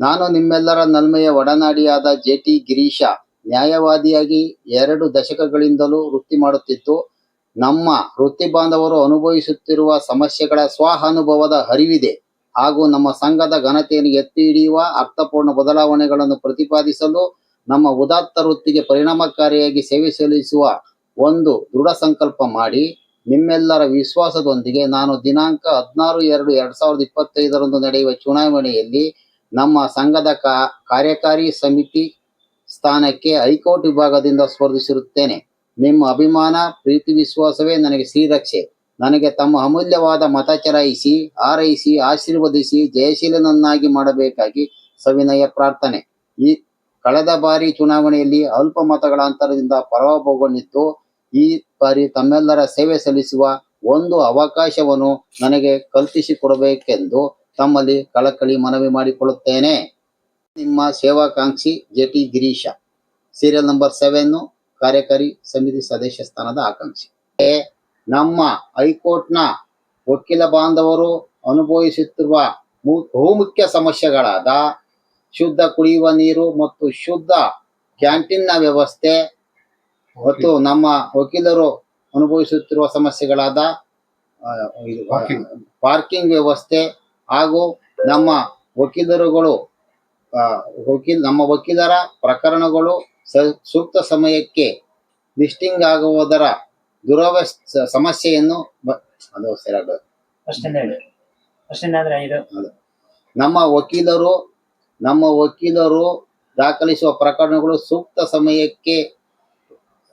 ನಾನು ನಿಮ್ಮೆಲ್ಲರ ನಲ್ಮೆಯ ಒಡನಾಡಿಯಾದ J T ಗಿರೀಶ. ನ್ಯಾಯವಾದಿಯಾಗಿ ಎರಡು ದಶಕಗಳಿಂದಲೂ ವೃತ್ತಿ ಮಾಡುತ್ತಿದ್ದು, ನಮ್ಮ ವೃತ್ತಿ ಬಾಂಧವರು ಅನುಭವಿಸುತ್ತಿರುವ ಸಮಸ್ಯೆಗಳ ಸ್ವಾನುಭವದ ಹರಿವಿದೆ. ಹಾಗೂ ನಮ್ಮ ಸಂಘದ ಘನತೆಯನ್ನು ಎತ್ತಿ ಹಿಡಿಯುವ ಅರ್ಥಪೂರ್ಣ ಬದಲಾವಣೆಗಳನ್ನು ಪ್ರತಿಪಾದಿಸಲು ನಮ್ಮ ಉದಾತ್ತ ವೃತ್ತಿಗೆ ಪರಿಣಾಮಕಾರಿಯಾಗಿ ಸೇವೆ ಸಲ್ಲಿಸುವ ಒಂದು ದೃಢ ಸಂಕಲ್ಪ ಮಾಡಿ ನಿಮ್ಮೆಲ್ಲರ ವಿಶ್ವಾಸದೊಂದಿಗೆ ನಾನು ದಿನಾಂಕ ಹದಿನಾರು ಎರಡು ಎರಡ್ ಸಾವಿರದ ಇಪ್ಪತ್ತೈದರಂದು ನಡೆಯುವ ಚುನಾವಣೆಯಲ್ಲಿ ನಮ್ಮ ಸಂಘದ ಕಾರ್ಯಕಾರಿ ಸಮಿತಿ ಸ್ಥಾನಕ್ಕೆ ಹೈಕೋರ್ಟ್ ವಿಭಾಗದಿಂದ ಸ್ಪರ್ಧಿಸಿರುತ್ತೇನೆ. ನಿಮ್ಮ ಅಭಿಮಾನ, ಪ್ರೀತಿ, ವಿಶ್ವಾಸವೇ ನನಗೆ ಶ್ರೀರಕ್ಷೆ ನನಗೆ ತಮ್ಮ ಅಮೂಲ್ಯವಾದ ಮತ ಚಲಾಯಿಸಿ, ಹಾರೈಸಿ, ಆಶೀರ್ವದಿಸಿ, ಜಯಶೀಲನನ್ನಾಗಿ ಮಾಡಬೇಕಾಗಿ ಸವಿನಯ ಪ್ರಾರ್ಥನೆ. ಈ, ಕಳೆದ ಬಾರಿ ಚುನಾವಣೆಯಲ್ಲಿ ಅಲ್ಪ ಮತಗಳ ಅಂತರದಿಂದ ಪರಾಭವಗೊಂಡಿತ್ತು. ಈ ಬಾರಿ ತಮ್ಮೆಲ್ಲರ ಸೇವೆ ಸಲ್ಲಿಸುವ ಒಂದು ಅವಕಾಶವನ್ನು ನನಗೆ ಕಲ್ಪಿಸಿಕೊಡಬೇಕೆಂದು ತಮ್ಮಲ್ಲಿ ಕಳಕಳಿ ಮನವಿ ಮಾಡಿಕೊಳ್ಳುತ್ತೇನೆ. ನಿಮ್ಮ ಸೇವಾಕಾಂಕ್ಷಿ J T Girisha, serial number seven, ಕಾರ್ಯಕಾರಿ ಸಮಿತಿ ಸದಸ್ಯ ಸ್ಥಾನದ ಆಕಾಂಕ್ಷಿ. ನಮ್ಮ ಹೈಕೋರ್ಟ್ನ ವಕೀಲ ಬಾಂಧವರು ಅನುಭವಿಸುತ್ತಿರುವ ಬಹುಮುಖ್ಯ ಸಮಸ್ಯೆಗಳಾದ ಶುದ್ಧ ಕುಡಿಯುವ ನೀರು ಮತ್ತು ಶುದ್ಧ ಕ್ಯಾಂಟೀನ್ನ ವ್ಯವಸ್ಥೆ ಮತ್ತು ನಮ್ಮ ವಕೀಲರು ಅನುಭವಿಸುತ್ತಿರುವ ಸಮಸ್ಯೆಗಳಾದ ಇದು, ಪಾರ್ಕಿಂಗ್ ವ್ಯವಸ್ಥೆ ಹಾಗೂ ನಮ್ಮ ವಕೀಲರುಗಳು ವಕೀಲ್ ನಮ್ಮ ವಕೀಲರ ಪ್ರಕರಣಗಳು ಸ- ಸೂಕ್ತ ಸಮಯಕ್ಕೆ ಲಿಸ್ಟಿಂಗ್ ಆಗುವುದರ ದುರವ ಸಮಸ್ಯೆಯನ್ನು ಅದು. ನಮ್ಮ ವಕೀಲರು ನಮ್ಮ ವಕೀಲರು ದಾಖಲಿಸುವ ಪ್ರಕರಣಗಳು ಸೂಕ್ತ ಸಮಯಕ್ಕೆ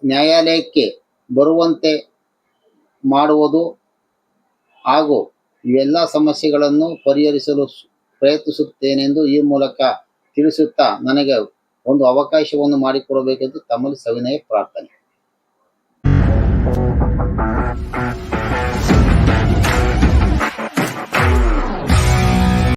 ನ್ಯಾಯಾಲಯಕ್ಕೆ ಬರುವಂತೆ ಮಾಡುವುದು ಹಾಗೂ ಇವೆಲ್ಲ ಸಮಸ್ಯೆಗಳನ್ನು ಪರಿಹರಿಸಲು ಪ್ರಯತ್ನಿಸುತ್ತೇನೆಂದು ಈ ಮೂಲಕ ತಿಳಿಸುತ್ತಾ ನನಗೆ ಒಂದು ಅವಕಾಶವನ್ನು ಮಾಡಿಕೊಡಬೇಕೆಂದು ತಮ್ಮಲ್ಲಿ ಸವಿನಯ ಪ್ರಾರ್ಥನೆ.